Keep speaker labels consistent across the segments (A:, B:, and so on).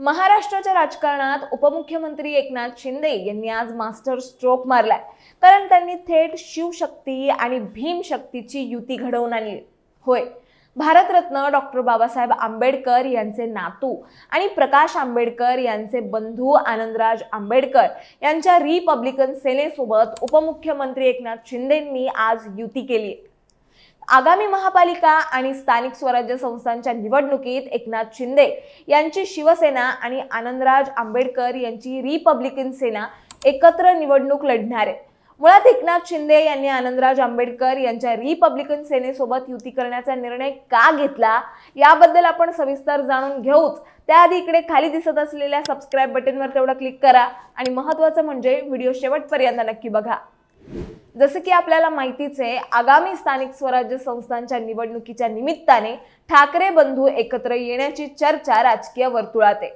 A: महाराष्ट्राच्या राजकारणात उपमुख्यमंत्री एकनाथ शिंदे यांनी आज मास्टर स्ट्रोक मारलाय. कारण त्यांनी थेट शिवशक्ती आणि भीमशक्तीची युती घडवून आणली. होय. भारतरत्न डॉक्टर बाबासाहेब आंबेडकर यांचे नातू आणि प्रकाश आंबेडकर यांचे बंधू आनंदराज आंबेडकर यांच्या रिपब्लिकन सेनेसोबत उपमुख्यमंत्री एकनाथ शिंदेंनी आज युती केली. आगामी महापालिका आणि स्थानिक स्वराज्य संस्थांच्या निवडणुकीत एकनाथ शिंदे यांची शिवसेना आणि आनंदराज आंबेडकर यांची रिपब्लिकन सेना एकत्र निवडणूक लढणार आहे. मुळात एकनाथ शिंदे यांनी आनंदराज आंबेडकर यांच्या रिपब्लिकन सेनेसोबत युती करण्याचा निर्णय का घेतला याबद्दल आपण सविस्तर जाणून घेऊच. त्याआधी इकडे खाली दिसत असलेल्या सबस्क्राईब बटनवर तेवढं क्लिक करा आणि महत्त्वाचं म्हणजे व्हिडिओ शेवटपर्यंत नक्की बघा. जसं की आपल्याला माहितीच आहे आगामी स्थानिक स्वराज्य संस्थांच्या निवडणुकीच्या निमित्ताने ठाकरे बंधू एकत्र येण्याची चर्चा राजकीय वर्तुळात आहे.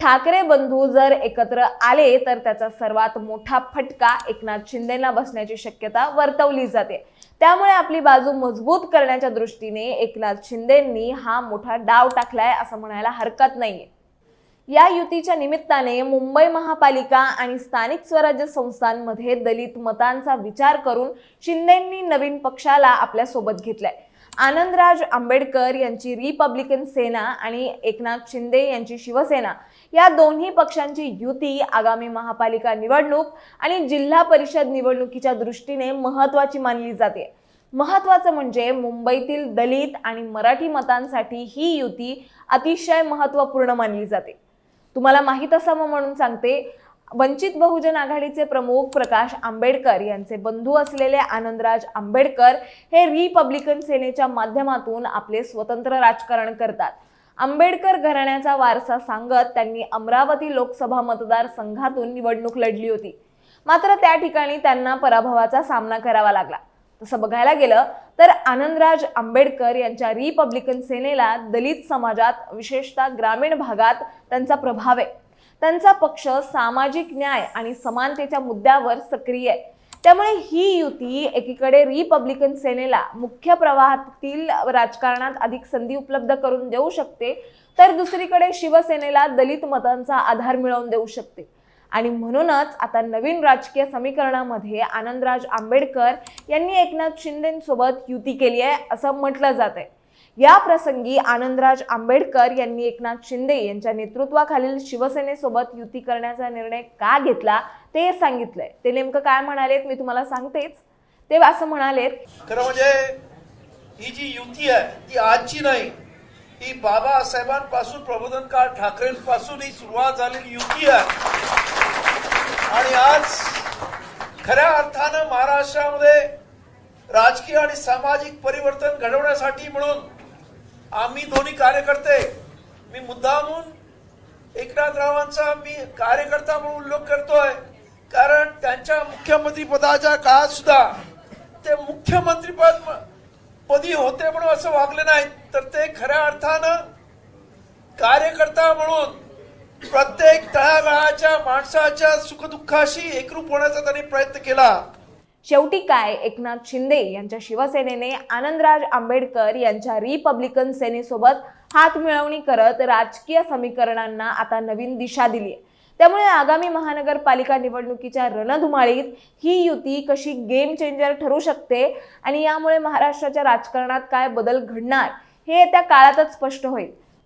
A: ठाकरे बंधू जर एकत्र आले तर त्याचा सर्वात मोठा फटका एकनाथ शिंदेना बसण्याची शक्यता वर्तवली जाते. त्यामुळे आपली बाजू मजबूत करण्याच्या दृष्टीने एकनाथ शिंदेंनी हा मोठा डाव टाकलाय असं म्हणायला हरकत नाहीये. या युतीच्या निमित्ताने मुंबई महापालिका आणि स्थानिक स्वराज्य संस्थांमध्ये दलित मतांचा विचार करून शिंदेंनी नवीन पक्षाला आपल्यासोबत घेतलाय. आनंदराज आंबेडकर यांची रिपब्लिकन सेना आणि एकनाथ शिंदे यांची शिवसेना या दोन्ही पक्षांची युती आगामी महापालिका निवडणूक आणि जिल्हा परिषद निवडणुकीच्या दृष्टीने महत्वाची मानली जाते. महत्वाचं म्हणजे मुंबईतील दलित आणि मराठी मतांसाठी ही युती अतिशय महत्त्वपूर्ण मानली जाते. तुम्हाला माहीत असावं म्हणून सांगते वंचित बहुजन आघाडीचे प्रमुख प्रकाश आंबेडकर यांचे बंधू असलेले आनंदराज आंबेडकर हे रिपब्लिकन सेनेच्या माध्यमातून आपले स्वतंत्र राजकारण करतात. आंबेडकर घराण्याचा वारसा सांगत त्यांनी अमरावती लोकसभा मतदारसंघातून निवडणूक लढली होती. मात्र त्या ठिकाणी त्यांना पराभवाचा सामना करावा लागला. तसं बघायला गेलं तर आनंदराज आंबेडकर यांच्या रिपब्लिकन सेनेला दलित समाजात विशेषतः ग्रामीण भागात त्यांचा प्रभाव आहे. त्यांचा पक्ष सामाजिक न्याय आणि समानतेच्या मुद्द्यावर सक्रिय आहे. त्यामुळे ही युती एकीकडे रिपब्लिकन सेनेला मुख्य प्रवाहातील राजकारणात अधिक संधी उपलब्ध करून देऊ शकते तर दुसरीकडे शिवसेनेला दलित मतांचा आधार मिळवून देऊ शकते. आणि म्हणूनच आता नवीन राजकीय समीकरणामध्ये आनंदराज आंबेडकर यांनी एकनाथ शिंदेसोबत युती केली आहे असं म्हटलं जात आहे. या प्रसंगी आनंदराज आंबेडकर यांनी एकनाथ शिंदे यांच्या नेतृत्वाखालील शिवसेनेसोबत युती करण्याचा निर्णय का घेतला ते सांगितलंय. ते नेमकं काय म्हणालेत मी तुम्हाला सांगतेच. ते असं म्हणालेत
B: खरं म्हणजे ही जी युती आहे ती आजची नाही. ही बाबासाहेबांपासून प्रबोधनकार ठाकरेंपासून ही सुरुवात झालेली युती आहे. आणि आज खऱ्या अर्थानं महाराष्ट्रामध्ये राजकीय आणि सामाजिक परिवर्तन घडवण्यासाठी म्हणून आम्ही दोन्ही कार्यकर्ते मी मुद्दामून एकनाथरावांचा मी कार्यकर्ता म्हणून उल्लेख करतोय. कारण त्यांच्या मुख्यमंत्री पदाच्या काळात सुद्धा ते मुख्यमंत्रीपद म- पदी होते म्हणून असं वागले नाहीत. तर ते खऱ्या अर्थानं कार्यकर्ता म्हणून प्रत्येक तळागाळाच्या माणसाच्या सुखदुःखाशी एकरूप होण्याचा त्यांनी प्रयत्न केला.
A: शेवटी काय? एकनाथ शिंदे यांच्या शिवसेनेने आनंदराज आंबेडकर यांच्या रिपब्लिकन सेनेसोबत हात मिळवणी करत राजकीय समीकरणांना आता नवीन दिशा दिली आहे. त्यामुळे आगामी महानगरपालिका निवडणुकीच्या रणधुमाळीत ही युती कशी गेम चेंजर ठरू शकते आणि यामुळे महाराष्ट्राच्या राजकारणात काय बदल घडणार हे येत्या काळातच स्पष्ट होईल.